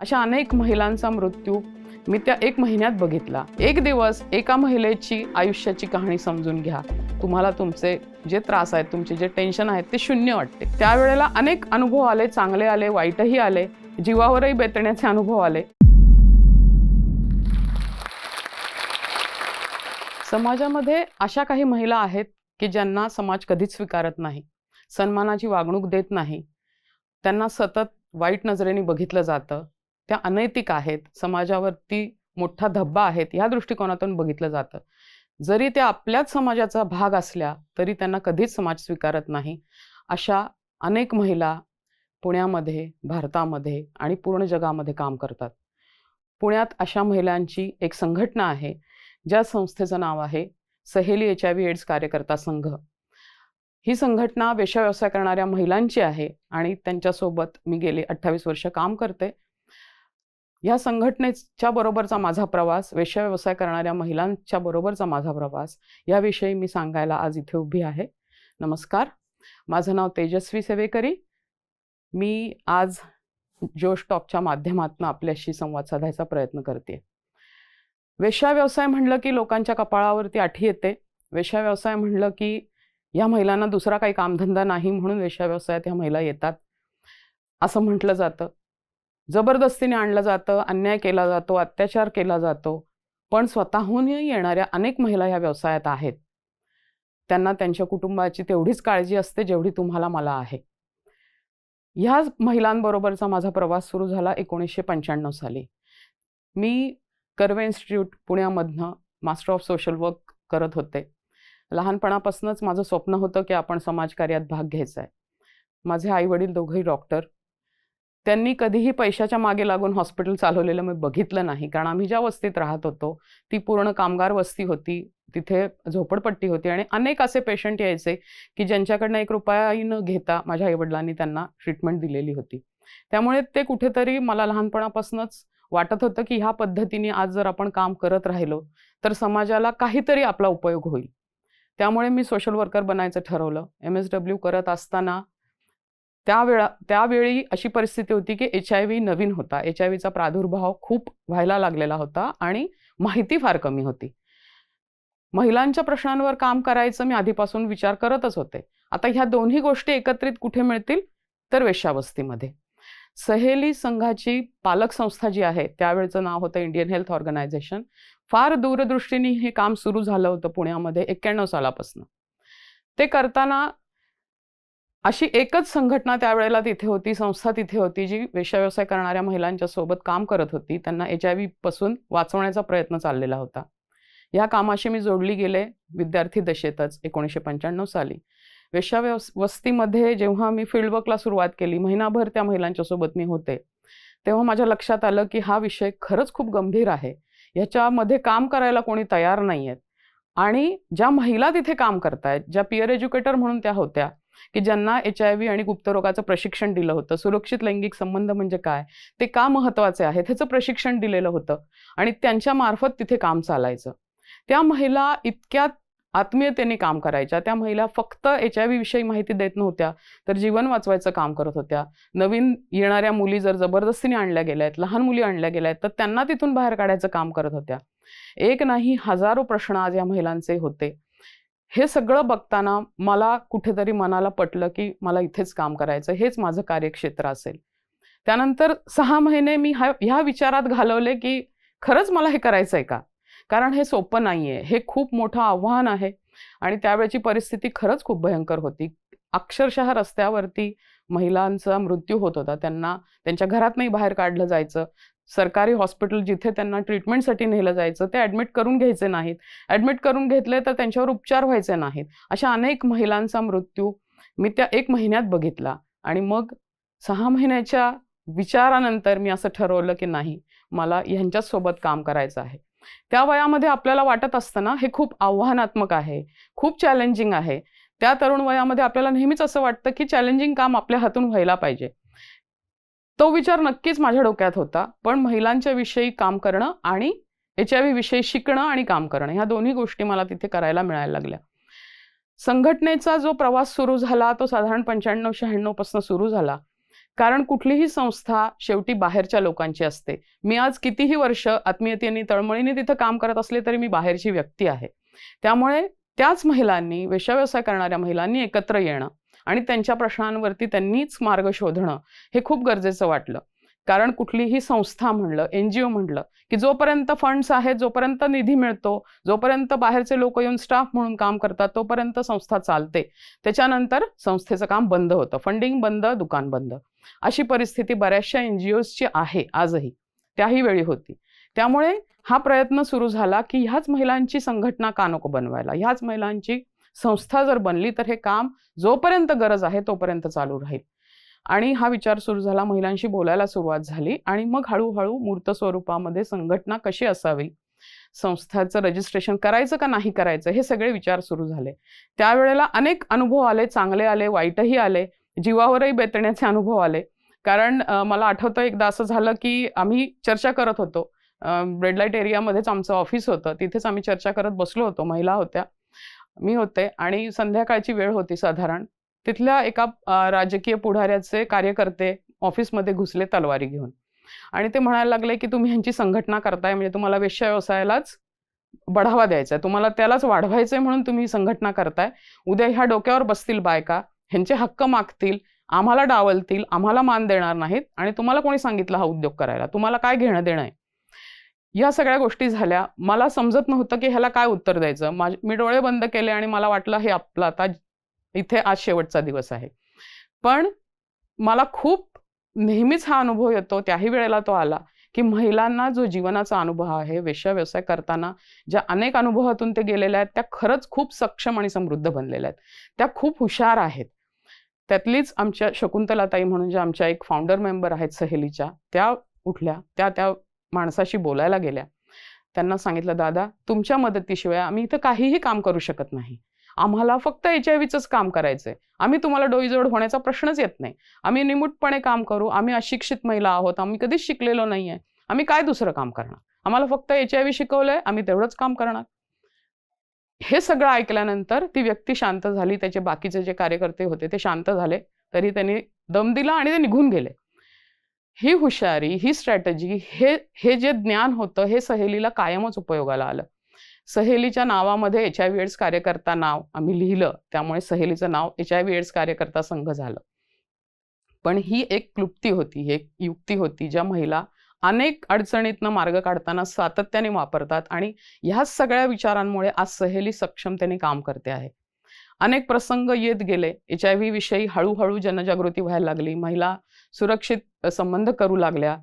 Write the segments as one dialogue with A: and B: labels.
A: अशा अनेक महिलांचा मृत्यू मी त्या एक महिन्यात बघितला. एक दिवस एका महिलेची आयुष्याची कहाणी समजून घ्या. तुम्हाला तुमचे जे त्रास आहेत तुमचे जे टेन्शन आहेत ते शून्य वाटते. त्यावेळेला अनेक अनुभव आले चांगले आले वाईटही आले जीवावरही बेतण्याचे अनुभव आले. समाजामध्ये अशा काही महिला आहेत की ज्यांना समाज कधीच स्वीकारत नाही सन्मानाची वागणूक देत नाही. त्यांना सतत वाईट नजरेने बघितलं जातं. त्या अनैतिक आहेत समाजावरती मोठा धब्बा आहेत ह्या दृष्टिकोनातून बघितलं जातं. जरी त्या आपल्याच समाजाचा भाग असल्या तरी त्यांना कधीच समाज स्वीकारत नाही. अशा अनेक महिला पुण्यामध्ये भारतामध्ये आणि पूर्ण जगामध्ये काम करतात. पुण्यात अशा महिलांची एक संघटना आहे ज्या संस्थेचं नाव आहे सहेली एच आय व्ही एड्स कार्यकर्ता संघ. ही संघटना वेश्या व्यवसाय करणाऱ्या महिलांची आहे आणि त्यांच्यासोबत मी गेले अठ्ठावीस वर्ष काम करते. या संघटनेच्या बरोबरचा माझा प्रवास वेश्या व्यवसाय करणाऱ्या महिलांच्या बरोबरचा माझा प्रवास याविषयी मी सांगायला आज इथे उभी आहे. नमस्कार. माझं नाव तेजस्वी सेवेकरी. मी आज जोश टॉकच्या माध्यमातून आपल्याशी संवाद साधायचा प्रयत्न करते. वेश्या व्यवसाय म्हणलं की लोकांच्या कपाळावरती आठी येते. वेश्या व्यवसाय म्हणलं की या महिलांना दुसरा काही कामधंदा नाही म्हणून वेश्या व्यवसायात ह्या महिला येतात. असं म्हटलं जातं. जबरदस्तीने आणलं जातं अन्याय केला जातो अत्याचार केला जातो पण स्वतःहूनही येणाऱ्या अनेक महिला ह्या व्यवसायात आहेत. त्यांना त्यांच्या कुटुंबाची तेवढीच काळजी असते जेवढी तुम्हाला मला आहे. ह्या महिलांबरोबरचा माझा प्रवास सुरू झाला एकोणीसशे पंच्याण्णव साली. मी कर्वे इन्स्टिट्यूट पुण्यामधनं मास्टर ऑफ सोशल वर्क करत होते. लहानपणापासूनच माझं स्वप्न होतं की आपण समाजकार्यात भाग घ्यायचा आहे. माझे आई वडील दोघंही डॉक्टर. त्यांनी कधीही पैशाच्या मागे लागून हॉस्पिटल चालवलेलं मी बघितलं नाही. कारण आम्ही ज्या वस्तीत राहत होतो ती पूर्ण कामगार वस्ती होती. तिथे झोपडपट्टी होती आणि अनेक असे पेशंट यायचे की ज्यांच्याकडनं एक रुपयाही न घेता माझ्या आईवडिलांनी त्यांना ट्रीटमेंट दिलेली होती. त्यामुळे ते कुठेतरी मला लहानपणापासूनच वाटत होतं की ह्या पद्धतीने आज जर आपण काम करत राहिलो तर समाजाला काहीतरी आपला उपयोग होईल. त्यामुळे मी सोशल वर्कर बनायचं ठरवलं. एम एस डब्ल्यू करत असताना त्यावेळा त्यावेळी अशी परिस्थिती होती की एच आय व्ही नवीन होता. एच आय व्हीचा प्रादुर्भाव खूप व्हायला लागलेला होता आणि माहिती फार कमी होती. महिलांच्या प्रश्नांवर काम करायचं मी आधीपासून विचार करतच होते. आता ह्या दोन्ही गोष्टी एकत्रित कुठे मिळतील? तर वेश्यावस्तीमध्ये. सहेली संघाची पालक संस्था जी आहे त्यावेळचं नाव होतं इंडियन हेल्थ ऑर्गनायझेशन फार दूरदृष्टीने हे काम सुरू झालं होतं पुण्यामध्ये एक्क्याण्णव सालापासून. ते करताना अशी एकच संघटना त्यावेळेला तिथे होती संस्था तिथे होती जी वेश्या व्यवसाय करणाऱ्या महिलांच्या सोबत काम करत होती. त्यांना एच आयपासून वाचवण्याचा प्रयत्न चाललेला होता. या कामाशी मी जोडली गेले विद्यार्थी दशेतच एकोणीसशे पंच्याण्णव साली. वेश्या वस्तीमध्ये जेव्हा मी फील्डवर्कला सुरुवात केली महिनाभर त्या महिलांच्या सोबत मी होते तेव्हा माझ्या लक्षात आलं की हा विषय खरंच खूप गंभीर आहे. ह्याच्यामध्ये काम करायला कोणी तयार नाही आहेत आणि ज्या महिला तिथे काम करतायत ज्या पियर एज्युकेटर म्हणून त्या होत्या की ज्यांना एच आय व्ही आणि गुप्तरोगाचं प्रशिक्षण दिलं होतं. सुरक्षित लैंगिक संबंध म्हणजे काय? ते का महत्त्वाचे आहे ह्याचं प्रशिक्षण दिलेलं होतं आणि त्यांच्या मार्फत तिथे काम चालायचं. त्या महिला इतक्या आत्मीयतेने काम करायच्या. त्या महिला फक्त एच आय व्ही विषयी माहिती देत नव्हत्या तर जीवन वाचवायचं काम करत होत्या. नवीन येणाऱ्या मुली जर जबरदस्तीने आणल्या गेल्या आहेत लहान मुली आणल्या गेल्या आहेत तर त्यांना तिथून बाहेर काढायचं काम करत होत्या. एक नाही हजारो प्रश्न आज या महिलांचे होते. हे सगळं बघताना मला कुठेतरी मनाला पटलं की मला इथेच काम करायचं हेच माझं कार्यक्षेत्र असेल. त्यानंतर सहा महिने मी हा ह्या विचारात घालवले की खरंच मला हे करायचं आहे का? कारण हे सोपं नाही आहे हे खूप मोठं आव्हान आहे आणि त्यावेळची परिस्थिती खरंच खूप भयंकर होती. अक्षरशः रस्त्यावरती महिलांचा मृत्यू होत होता. त्यांना त्यांच्या घरातनंही बाहेर काढलं जायचं. सरकारी हॉस्पिटल जिथे त्यांना ट्रीटमेंटसाठी नेलं जायचं ते ॲडमिट करून घ्यायचे नाहीत. ॲडमिट करून घेतले तर त्यांच्यावर उपचार व्हायचे नाहीत. अशा अनेक महिलांचा मृत्यू मी त्या एक महिन्यात बघितला. आणि मग सहा महिन्याच्या विचारानंतर मी असं ठरवलं की नाही मला ह्यांच्याचसोबत काम करायचं आहे. त्या वयामध्ये आपल्याला वाटत असतं ना हे खूप आव्हानात्मक आहे. खूप चॅलेंजिंग आहे. त्या तरुण वयामध्ये आपल्याला नेहमीच असं वाटतं की चॅलेंजिंग काम आपल्या हातून व्हायला पाहिजे. तो विचार नक्कीच माझ्या डोक्यात होता पण महिलांच्या विषयी काम करणं आणि एच आय व्ही विषयी शिकणं आणि काम करणं ह्या दोन्ही गोष्टी मला तिथे करायला मिळायला लागल्या. संघटनेचा जो प्रवास सुरू झाला तो साधारण पंच्याण्णव शहाण्णवपासून सुरू झाला. कारण कुठलीही संस्था शेवटी बाहेरच्या लोकांची असते. मी आज कितीही वर्ष आत्मीयतेने तळमळीने तिथं काम करत असले तरी मी बाहेरची व्यक्ती आहे. त्यामुळे त्याच महिलांनी वेश्याव्यवसाय करणाऱ्या महिलांनी एकत्र येणं आणि त्यांच्या प्रश्नांवरती त्यांनीच मार्ग शोधणं हे खूप गरजेचं वाटलं. कारण कुठलीही संस्था म्हणलं एन जी ओ म्हणलं की जोपर्यंत फंड्स आहेत जोपर्यंत निधी मिळतो जोपर्यंत बाहेरचे लोक येऊन स्टाफ म्हणून काम करतात तोपर्यंत संस्था चालते. त्याच्यानंतर संस्थेचं काम बंद होतं. फंडिंग बंद दुकान बंद. अशी परिस्थिती बऱ्याचशा एन जी ओजची आहे आजही. त्याही वेळी होती. त्यामुळे हा प्रयत्न सुरू झाला की ह्याच महिलांची संघटना का नको बनवायला? ह्याच महिलांची संस्था जर बनली तर हे काम जोपर्यंत गरज आहे तोपर्यंत चालू राहील. आणि हा विचार सुरू झाला महिलांशी बोलायला सुरुवात झाली आणि मग हळूहळू मूर्त स्वरूपामध्ये संघटना कशी असावी? संस्थाचं रजिस्ट्रेशन करायचं का नाही करायचं? हे सगळे विचार सुरू झाले. त्यावेळेला अनेक अनुभव आले चांगले आले वाईटही आले जीवावरही बेतण्याचे अनुभव आले. कारण मला आठवतं एकदा असं झालं की आम्ही चर्चा करत होतो. रेड लाइट एरियामध्येच आमचं ऑफिस होतं. तिथेच आम्ही चर्चा करत बसलो होतो महिला होत्या. मी होते आणि संध्याकाळची वेळ होती साधारण. तिथल्या एका राजकीय पुढाऱ्याचे कार्यकर्ते ऑफिसमध्ये घुसले तलवारी घेऊन. आणि ते म्हणायला लागले की तुम्ही ह्यांची संघटना करताय म्हणजे तुम्हाला वेश्या व्यवसायालाच बढावा द्यायचा आहे. तुम्हाला त्यालाच वाढवायचंय म्हणून तुम्ही संघटना करताय. उद्या ह्या डोक्यावर बसतील बायका. ह्यांचे हक्क मागतील. आम्हाला डावलतील. आम्हाला मान देणार नाहीत. आणि तुम्हाला कोणी सांगितलं हा उद्योग करायला? तुम्हाला काय घेणं देणं आहे? या सगळ्या गोष्टी झाल्या. मला समजत नव्हतं की ह्याला काय उत्तर द्यायचं. माझ मी डोळे बंद केले आणि मला वाटलं हे आपलं आता इथे आज शेवटचा दिवस आहे. पण मला खूप नेहमीच हा अनुभव येतो त्याही वेळेला तो आला की महिलांना जो जीवनाचा अनुभव आहे वेश्या व्यवसाय करताना ज्या अनेक अनुभवातून ते गेलेल्या आहेत त्या खरंच खूप सक्षम आणि समृद्ध बनलेल्या आहेत. त्या खूप हुशार आहेत. त्यातलीच आमच्या शकुंतलाताई म्हणून ज्या आमच्या एक फाउंडर मेंबर आहेत सहेलीच्या त्या उठल्या. त्या त्या माणसाशी बोलायला गेल्या. त्यांना सांगितलं दादा तुमच्या मदतीशिवाय आम्ही इथं काहीही काम करू शकत नाही. आम्हाला फक्त एच आय व्हीचंच काम करायचंय. आम्ही तुम्हाला डोईजोड होण्याचा प्रश्नच येत नाही. आम्ही निमूटपणे काम करू. आम्ही अशिक्षित महिला आहोत. आम्ही कधीच शिकलेलो नाहीये. आम्ही काय दुसरं काम करणार? आम्हाला फक्त एच आय व्ही शिकवलंय. आम्ही तेवढंच काम करणार. हे सगळं ऐकल्यानंतर ती व्यक्ती शांत झाली. त्याचे बाकीचे जे कार्यकर्ते होते ते शांत झाले. तरी त्यांनी दम दिला आणि ते निघून गेले. ही हुशारी ही स्ट्रॅटजी हे हे जे ज्ञान होतं हे सहेलीला कायमच उपयोगाला आलं. सहेलीच्या नावामध्ये एच आय व्ही एड्स कार्यकर्ता नाव आम्ही लिहिलं त्यामुळे सहेलीचं नाव एच आय व्ही एड्स कार्यकर्ता संघ झालं. पण ही एक क्लुप्ती होती ही एक युक्ती होती ज्या महिला अनेक अडचणीतनं मार्ग काढताना सातत्याने वापरतात आणि ह्या सगळ्या विचारांमुळे आज सहेली सक्षमतेने काम करते आहे. अनेक प्रसंग येत गेले. एच आय व्ही विषयी हळूहळू जनजागृती व्हायला लागली. महिला सुरक्षित संबंध करू लागल्या.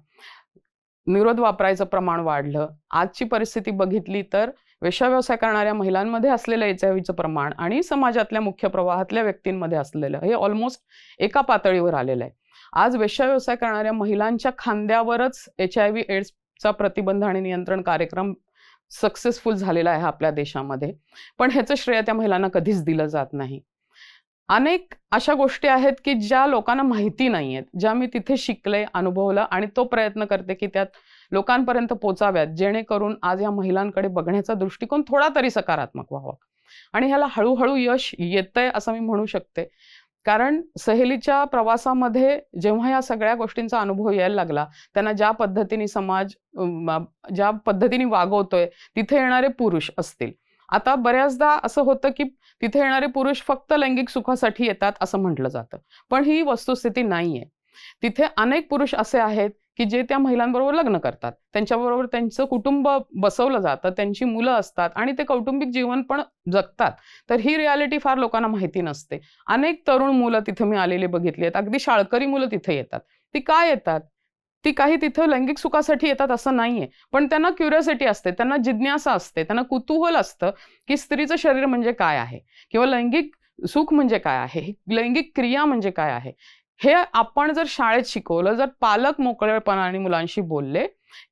A: निरोध वापरायचं प्रमाण वाढलं. आजची परिस्थिती बघितली तर वेश्या व्यवसाय करणाऱ्या महिलांमध्ये असलेलं एच आय व्हीचं प्रमाण आणि समाजातल्या मुख्य प्रवाहातल्या व्यक्तींमध्ये असलेलं हे ऑलमोस्ट एका पातळीवर आलेलं आहे. आज वेश्या व्यवसाय करणाऱ्या महिलांच्या खांद्यावरच एच आय व्ही एड्सचा प्रतिबंध आणि नियंत्रण कार्यक्रम सक्सेसफुल झालेला आहे आपल्या देशामध्ये. पण ह्याचं श्रेय त्या महिलांना कधीच दिलं जात नाही. अनेक अशा गोष्टी आहेत की ज्या लोकांना माहिती नाही आहेत ज्या मी तिथे शिकले अनुभवलं आणि तो प्रयत्न करते की त्यात लोकांपर्यंत पोचाव्यात जेणेकरून आज या महिलांकडे बघण्याचा दृष्टिकोन थोडा तरी सकारात्मक व्हावा. आणि ह्याला हळूहळू यश येतंय असं मी म्हणू शकते. कारण सहेलीच्या प्रवासामध्ये जेव्हा या सगळ्या गोष्टींचा अनुभव यायला लागला त्यांना ज्या पद्धतीने समाज ज्या पद्धतीने वागवतोय तिथे येणारे पुरुष असतील. आता बऱ्याचदा असं होतं की तिथे येणारे पुरुष फक्त लैंगिक सुखासाठी येतात असं म्हटलं जातं. पण ही वस्तुस्थिती नाहीये. तिथे अनेक पुरुष असे आहेत की जे त्या महिलांबरोबर लग्न करतात. त्यांच्याबरोबर त्यांचं कुटुंब बसवलं जातं त्यांची मुलं असतात आणि ते कौटुंबिक जीवन पण जगतात. तर ही रियालिटी फार लोकांना माहिती नसते. अनेक तरुण मुलं तिथं मी आलेली बघितली आहेत. अगदी शाळकरी मुलं तिथे येतात. ती काय येतात? ती काही तिथं लैंगिक सुखासाठी येतात असं नाहीये. पण त्यांना क्युरियोसिटी असते त्यांना जिज्ञासा असते त्यांना कुतूहल असतं की स्त्रीचं शरीर म्हणजे काय आहे? किंवा लैंगिक सुख म्हणजे काय आहे? लैंगिक क्रिया म्हणजे काय आहे? हे आपण जर शाळेत शिकवलं जर पालक मोकळेपणाने मुलांशी बोलले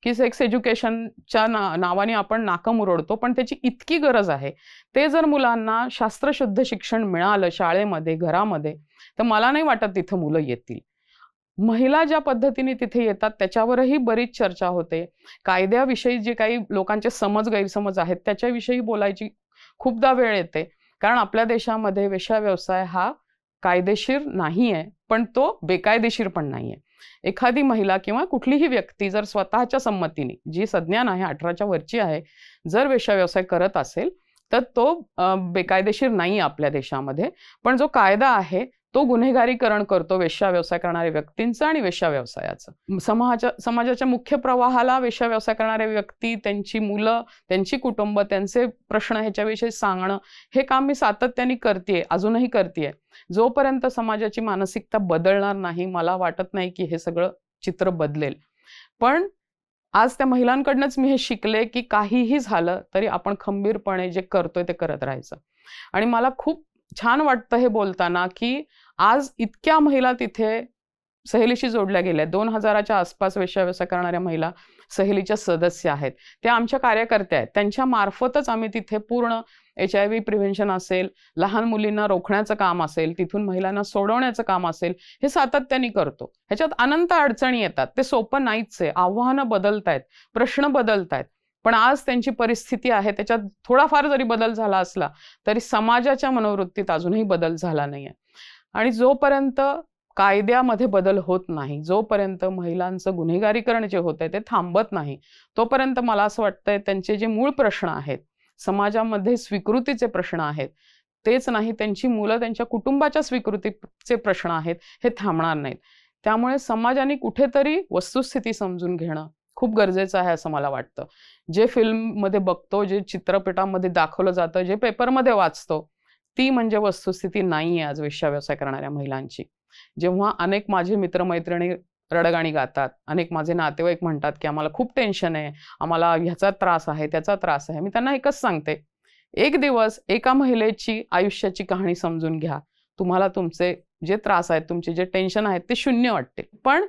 A: की सेक्स एज्युकेशनच्या ना नावाने आपण नाकं मुरडतो पण त्याची इतकी गरज आहे. ते जर मुलांना शास्त्रशुद्ध शिक्षण मिळालं शाळेमध्ये घरामध्ये तर मला नाही वाटत तिथं मुलं येतील. महिला ज्या पद्धतीने तिथे येतात त्याच्यावरही बरीच चर्चा होते. कायद्याविषयी जे काही लोकांचे समज गैरसमज आहेत त्याच्याविषयी बोलायची खूपदा वेळ येते. कारण आपल्या देशामध्ये वेश्या व्यवसाय हा कायदेशीर नाही आहे पण तो बेकायदेशीर पण नाहीये. एखादी महिला किंवा कुठलीही व्यक्ती जर स्वतःच्या संमतीने जी संज्ञान आहे अठराच्या वरची आहे जर वेश्या व्यवसाय करत असेल तर तो बेकायदेशीर नाही आपल्या देशामध्ये. पण जो कायदा आहे तो गुन्हेगारीकरण करतो वेश्या व्यवसाय करणाऱ्या व्यक्तींचं आणि वेश्या व्यवसायाचं. समाजा समाजाच्या मुख्य प्रवाहाला वेश्या व्यवसाय करणाऱ्या व्यक्ती त्यांची मुलं त्यांची कुटुंब त्यांचे प्रश्न ह्याच्याविषयी सांगणं हे काम मी सातत्याने करते अजूनही करते जोपर्यंत समाजाची मानसिकता बदलणार नाही मला वाटत नाही की हे सगळं चित्र बदलेल. पण आज त्या महिलांकडनंच मी हे शिकले की काहीही झालं तरी आपण खंबीरपणे जे करतोय ते करत राहायचं. आणि मला खूप छान वाटतं हे बोलताना की आज इतक्या महिला तिथे सहेलीशी जोडल्या गेल्या. दोन हजाराच्या आसपास वेश्या करणाऱ्या महिला सहेलीच्या सदस्य आहेत. त्या आमच्या कार्यकर्त्या आहेत. त्यांच्या मार्फतच आम्ही तिथे पूर्ण एच आय व्ही प्रिव्हेन्शन असेल लहान मुलींना रोखण्याचं काम असेल तिथून महिलांना सोडवण्याचं काम असेल हे सातत्याने करतो. ह्याच्यात अनंत अडचणी येतात. ते सोपं नाहीच आहे. आव्हानं बदलत आहेत प्रश्न बदलत आहेत पण आज त्यांची परिस्थिती आहे. त्याच्यात थोडाफार जरी बदल झाला असला तरी समाजाच्या मनोवृत्तीत अजूनही बदल झाला नाहीये. आणि जोपर्यंत कायद्यामध्ये बदल होत नाही जोपर्यंत महिलांचं गुन्हेगारीकरण जे होत आहे ते थांबत नाही तोपर्यंत मला असं वाटतंय त्यांचे जे मूळ प्रश्न आहेत समाजामध्ये स्वीकृतीचे प्रश्न आहेत तेच नाही त्यांची मुलं त्यांच्या कुटुंबाच्या स्वीकृतीचे प्रश्न आहेत हे थांबणार नाहीत. त्यामुळे समाजाने कुठेतरी वस्तुस्थिती समजून घेणं खूप गरजेचं आहे असं मला वाटतं. जे फिल्ममध्ये बघतो जे चित्रपटामध्ये दाखवलं जातं जे पेपरमध्ये वाचतो ती म्हणजे वस्तुस्थिती नाही आहे आज वेश्या व्यवसाय करणाऱ्या महिलांची. जेव्हा अनेक माझे मित्रमैत्रिणी रडगाणी गातात अनेक माझे नातेवाईक म्हणतात की आम्हाला खूप टेन्शन आहे आम्हाला ह्याचा त्रास आहे त्याचा त्रास आहे. मी त्यांना एकच सांगते एक दिवस एका महिलेची आयुष्याची कहाणी समजून घ्या. तुम्हाला तुमचे जे त्रास आहेत तुमचे जे टेन्शन आहेत ते शून्य वाटते पण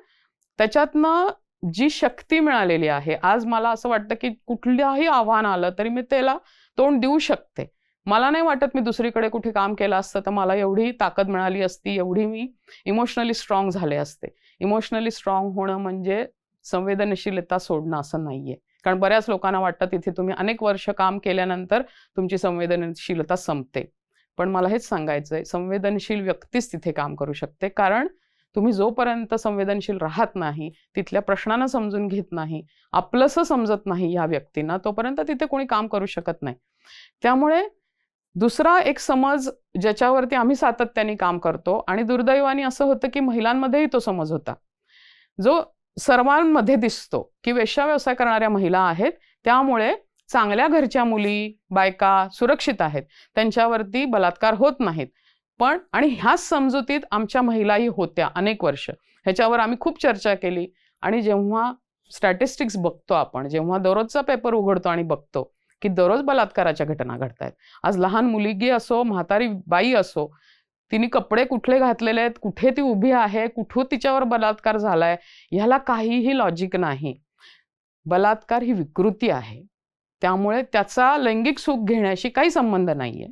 A: त्याच्यातनं जी शक्ती मिळालेली आहे आज मला असं वाटतं की कुठल्याही आव्हान आलं तरी मी त्याला तोंड देऊ शकते. मला नाही वाटत मी दुसरीकडे कुठे काम केलं असतं तर मला एवढी ताकद मिळाली असती एवढी मी इमोशनली स्ट्रॉंग झाले असते. इमोशनली स्ट्रॉंग होणं म्हणजे संवेदनशीलता सोडणं असं नाहीये. कारण बऱ्याच लोकांना वाटतं तिथे तुम्ही अनेक वर्ष काम केल्यानंतर तुमची संवेदनशीलता संपते. पण मला हेच सांगायचंय संवेदनशील व्यक्तीच तिथे काम करू शकते. कारण तुम्ही जोपर्यंत संवेदनशील राहत नाही तिथल्या प्रश्नांना समजून घेत नाही आपलंसं समजत नाही या व्यक्तींना तोपर्यंत तिथे कोणी काम करू शकत नाही. त्यामुळे दुसरा एक समज ज्याच्यावरती आम्ही सातत्याने काम करतो आणि दुर्दैवाने असं होतं की महिलांमध्येही तो समज होता. जो सर्वांमध्ये दिसतो की वेश्या व्यवसाय करणाऱ्या महिला आहेत त्यामुळे चांगल्या घरच्या मुली बायका सुरक्षित आहेत. त्यांच्यावरती बलात्कार होत नाहीत. पण आणि ह्याच समजुतीत आमच्या महिलाही होत्या अनेक वर्ष. ह्याच्यावर आम्ही खूप चर्चा केली आणि जेव्हा स्टॅटिस्टिक्स बघतो आपण जेव्हा दररोजचा पेपर उघडतो आणि बघतो की दररोज बलात्काराच्या घटना घडत आहेत आज लहान मुलगी असो म्हातारी बाई असो तिने कपडे कुठले घातलेले आहेत कुठे ती उभी आहे कुठून तिच्यावर बलात्कार झालाय ह्याला काहीही लॉजिक नाही. बलात्कार ही विकृती आहे. त्यामुळे त्याचा लैंगिक सुख घेण्याशी काही संबंध नाहीये.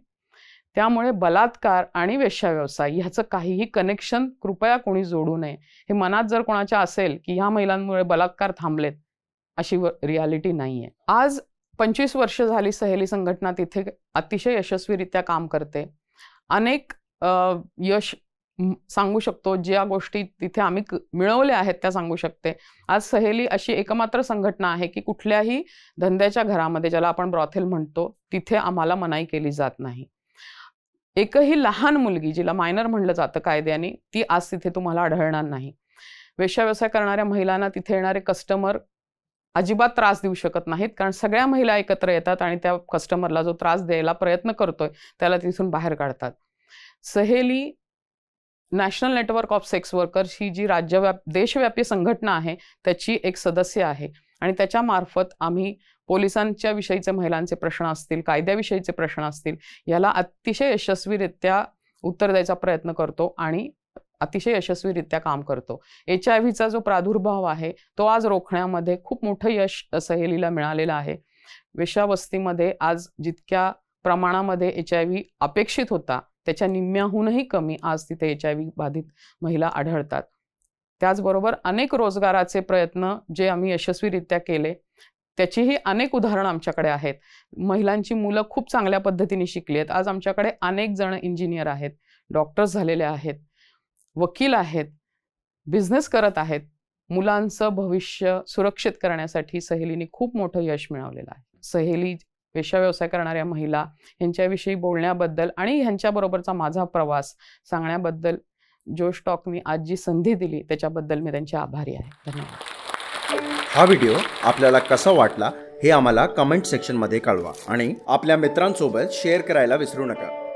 A: त्यामुळे बलात्कार आणि वेश्याव्यवसाय ह्याचं काहीही कनेक्शन कृपया कोणी जोडू नये. हे मनात जर कोणाच्या असेल की ह्या महिलांमुळे बलात्कार थांबलेत अशी रियालिटी नाहीये. आज पंचवीस वर्ष झाली सहेली संघटना तिथे अतिशय यशस्वीरित्या काम करते. अनेक यश सांगू शकतो ज्या गोष्टी तिथे आम्ही मिळवल्या आहेत त्या सांगू शकते. आज सहेली अशी एकमात्र संघटना आहे की कुठल्याही धंद्याच्या घरामध्ये ज्याला आपण ब्रॉथेल म्हणतो तिथे आम्हाला मनाई केली जात नाही. एकही लहान मुलगी जिला मायनर म्हणलं जातं कायद्याने ती आज तिथे तुम्हाला आढळणार नाही. वेश्या व्यवसाय करणाऱ्या महिलांना तिथे येणारे कस्टमर अजिबात त्रास देऊ शकत नाहीत कारण सगळ्या महिला एकत्र येतात आणि त्या कस्टमरला जो त्रास द्यायला प्रयत्न करतोय त्याला तिथून बाहेर काढतात. Saheli national network of sex workers ही जी राज्यव्याप देशव्यापी संघटना आहे त्याची एक सदस्य आहे. आणि त्याच्यामार्फत आम्ही पोलिसांच्या विषयीचे महिलांचे प्रश्न असतील कायद्याविषयीचे प्रश्न असतील याला अतिशय यशस्वीरित्या उत्तर द्यायचा प्रयत्न करतो आणि अतिशय यशस्वीरित्या काम करतो. एच आय व्हीचा जो प्रादुर्भाव आहे तो आज रोखण्यामध्ये खूप मोठं यश सहेलीला मिळालेलं आहे. वेश्यावस्तीमध्ये आज जितक्या प्रमाणामध्ये एच आय व्ही अपेक्षित होता त्याच्या निम्म्याहूनही कमी आज तिथे एच आय व्ही बाधित महिला आढळतात. त्याचबरोबर अनेक रोजगाराचे प्रयत्न जे आम्ही यशस्वीरित्या केले त्याचीही अनेक उदाहरणं आमच्याकडे आहेत. महिलांची मुलं खूप चांगल्या पद्धतीने शिकली आहेत. आज आमच्याकडे अनेक जण इंजिनियर आहेत डॉक्टर्स झालेले आहेत. वकील आहेत बिझनेस करत आहेत मुलांचं भविष्य सुरक्षित करण्यासाठी सहेलीने खूप मोठं यश मिळवलेलं आहे. सहेली पेशा व्यवसाय करणाऱ्या महिला यांच्याविषयी बोलण्याबद्दल आणि ह्यांच्याबरोबरचा माझा प्रवास सांगण्याबद्दल जोश टॉकनी आज जी संधी दिली त्याच्याबद्दल मी त्यांची आभारी आहे. धन्यवाद.
B: हा व्हिडिओ आपल्याला कसा वाटला हे आम्हाला कमेंट सेक्शनमध्ये कळवा आणि आपल्या मित्रांसोबत शेअर करायला विसरू नका.